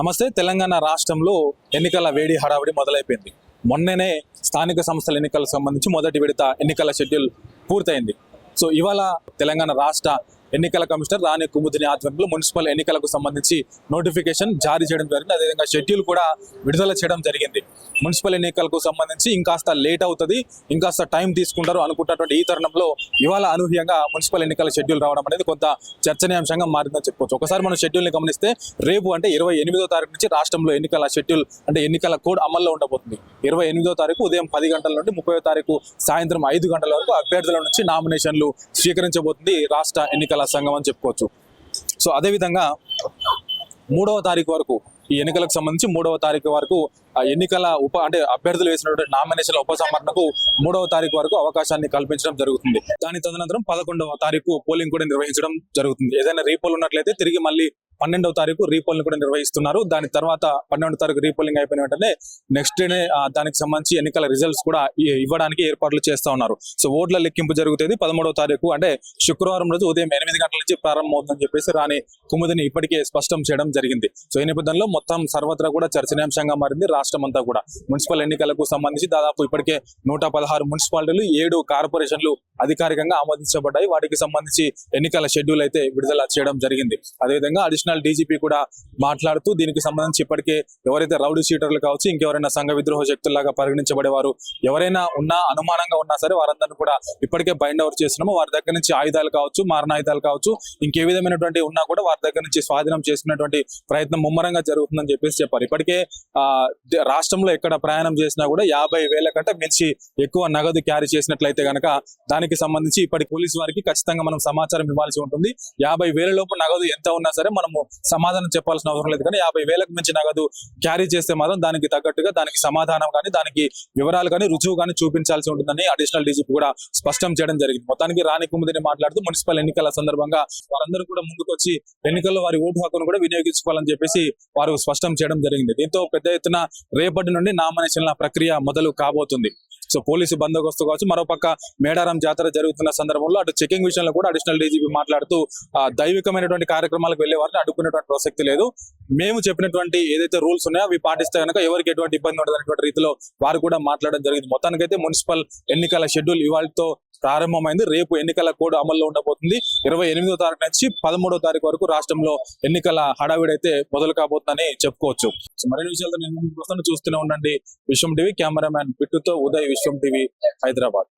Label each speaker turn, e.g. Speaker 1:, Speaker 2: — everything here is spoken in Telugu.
Speaker 1: నమస్తే. తెలంగాణ రాష్ట్రంలో ఎన్నికల వేడి హడావిడి మొదలైపోయింది. మొన్ననే స్థానిక సంస్థల ఎన్నికలకు సంబంధించి మొదటి విడత ఎన్నికల షెడ్యూల్ పూర్తయింది. సో ఇవాళ తెలంగాణ రాష్ట్ర ఎన్నికల కమిషనర్ రాణి కుముదిని ఆధ్వర్యంలో మున్సిపల్ ఎన్నికలకు సంబంధించి నోటిఫికేషన్ జారీ చేయడం జరిగింది. అదేవిధంగా షెడ్యూల్ కూడా విడుదల చేయడం జరిగింది. మున్సిపల్ ఎన్నికలకు సంబంధించి ఇంకాస్త లేట్ అవుతుంది ఇంకాస్త టైం తీసుకుంటారు అనుకుంటున్నటువంటి ఈ తరుణంలో ఇవాళ అనూహ్యంగా మున్సిపల్ ఎన్నికల షెడ్యూల్ రావడం అనేది కొంత చర్చనీయాంశంగా మారిందని చెప్పుకోవచ్చు. ఒకసారి మనం షెడ్యూల్ని గమనిస్తే రేపు అంటే ఇరవై ఎనిమిదో తారీఖు నుంచి రాష్ట్రంలో ఎన్నికల షెడ్యూల్ అంటే ఎన్నికల కోడ్ అమల్లో ఉండబోతుంది. ఇరవై ఎనిమిదో తారీఖు ఉదయం పది గంటల నుండి ముప్పై తారీఖు సాయంత్రం ఐదు గంటల వరకు అభ్యర్థుల నుంచి నామినేషన్లు స్వీకరించబోతుంది రాష్ట్ర ఎన్నికల సంఘం అని చెప్పుకోవచ్చు. సో అదేవిధంగా మూడవ తారీఖు వరకు ఈ ఎన్నికలకు సంబంధించి మూడవ తారీఖు వరకు ఆ ఎన్నికల ఉప అంటే అభ్యర్థులు వేసినటువంటి నామినేషన్ల ఉపసంహరణకు మూడవ తారీఖు వరకు అవకాశాన్ని కల్పించడం జరుగుతుంది. దాని తదనంతరం పదకొండవ తారీఖు పోలింగ్ కూడా నిర్వహించడం జరుగుతుంది. ఏదైనా రీపోల్ ఉన్నట్లయితే తిరిగి మళ్ళీ పన్నెండవ తారీఖు రీపోలింగ్ కూడా నిర్వహిస్తున్నారు. దాని తర్వాత పన్నెండవ తారీఖు రీపోలింగ్ అయిపోయిన వెంటనే నెక్స్ట్ డేనే దానికి సంబంధించి ఎన్నికల రిజల్ట్స్ కూడా ఇవ్వడానికి ఏర్పాట్లు చేస్తా ఉన్నారు. సో ఓట్ల లెక్కింపు జరుగుతుంది. పదమూడవ తారీఖు అంటే శుక్రవారం రోజు ఉదయం ఎనిమిది గంటల నుంచి ప్రారంభమవుతుందని చెప్పేసి రాని కుముదిని ఇప్పటికే స్పష్టం చేయడం జరిగింది. సో ఈ నేపథ్యంలో మొత్తం సర్వత్రా కూడా చర్చనీయాంశంగా మారింది రాష్ట్రం అంతా కూడా. మున్సిపల్ ఎన్నికలకు సంబంధించి దాదాపు ఇప్పటికే నూట పదహారు మున్సిపాలిటీలు ఏడు కార్పొరేషన్లు అధికారికంగా ఆమోదించబడ్డాయి. వాటికి సంబంధించి ఎన్నికల షెడ్యూల్ అయితే విడుదల చేయడం జరిగింది. అదేవిధంగా అడిషనల్ డీజీపీ కూడా మాట్లాడుతూ దీనికి సంబంధించి ఇప్పటికే ఎవరైతే రౌడీ షీటర్లు కావచ్చు ఇంకెవరైనా సంఘ విద్రోహ శక్తుల్లాగా పరిగణించబడేవారు ఎవరైనా ఉన్నా అనుమానంగా ఉన్నా సరే వారందరినీ కూడా ఇప్పటికే బైండ్ అవుట్ చేస్తున్నాము. వారి దగ్గర నుంచి ఆయుధాలు కావచ్చు మారణాయుధాలు కావచ్చు ఇంకే విధమైనటువంటి ఉన్నా కూడా వారి దగ్గర నుంచి స్వాధీనం చేసుకునేటువంటి ప్రయత్నం ముమ్మరంగా జరుగుతుందని చెప్పేసి చెప్పారు. ఇప్పటికే ఆ రాష్ట్రంలో ఎక్కడ ప్రయాణం చేసినా కూడా యాభై వేల కంటే మించి ఎక్కువ నగదు క్యారీ చేసినట్లయితే గనక దానికి సంబంధించి ఇప్పటి పోలీసు వారికి ఖచ్చితంగా మనం సమాచారం ఇవ్వాల్సి ఉంటుంది. యాభై వేల లోపు నగదు ఎంత ఉన్నా సరే మనం మనము సమాధానం చెప్పాల్సిన అవసరం లేదు. కానీ యాభై వేలకు మించి నగదు క్యారీ చేస్తే మాత్రం దానికి తగ్గట్టుగా దానికి సమాధానం కానీ దానికి వివరాలు కానీ రుజువు కానీ చూపించాల్సి ఉంటుందని అడిషనల్ డీజీపీ కూడా స్పష్టం చేయడం జరిగింది. మొత్తానికి రాణి కుముదిని మాట్లాడుతూ మున్సిపల్ ఎన్నికల సందర్భంగా వారందరూ కూడా ముందుకొచ్చి ఎన్నికల్లో వారి ఓటు హక్కును కూడా వినియోగించుకోవాలని చెప్పేసి వారు స్పష్టం చేయడం జరిగింది. దీంతో పెద్ద ఎత్తున రేపటి నుండి నామినేషన్ల ప్రక్రియ మొదలు కాబోతుంది. సో పోలీసు బందోబస్తు కావచ్చు మరోపక్క మేడారం జాతర జరుగుతున్న సందర్భంలో అటు చెకింగ్ విషయంలో కూడా అడిషనల్ డీజీపీ మాట్లాడుతూ దైవికమైనటువంటి కార్యక్రమాలకు వెళ్ళే వారిని అడ్డుకునేటువంటి ప్రసక్తి లేదు. మేము చెప్పినటువంటి ఏదైతే రూల్స్ ఉన్నాయో అవి పాటిస్తే కనుక ఎవరికి ఎటువంటి ఇబ్బంది ఉండదు రీతిలో వారు కూడా మాట్లాడడం జరిగింది. మొత్తానికైతే మున్సిపల్ ఎన్నికల షెడ్యూల్ ఇవాళతో ప్రారంభమైంది. రేపు ఎన్నికల కోడ్ అమల్లో ఉండబోతుంది. ఇరవై ఎనిమిదో తారీఖు నుంచి పదమూడో తారీఖు వరకు రాష్ట్రంలో ఎన్నికల హడావిడైతే మొదలు కాబోతుందని చెప్పుకోవచ్చు. మరిన్ని విషయాలతో నేను చూస్తూనే ఉండండి. విశ్వం టీవీ కెమెరామ్యాన్ బిట్టుతో ఉదయ్ విశ్వం టీవీ హైదరాబాద్.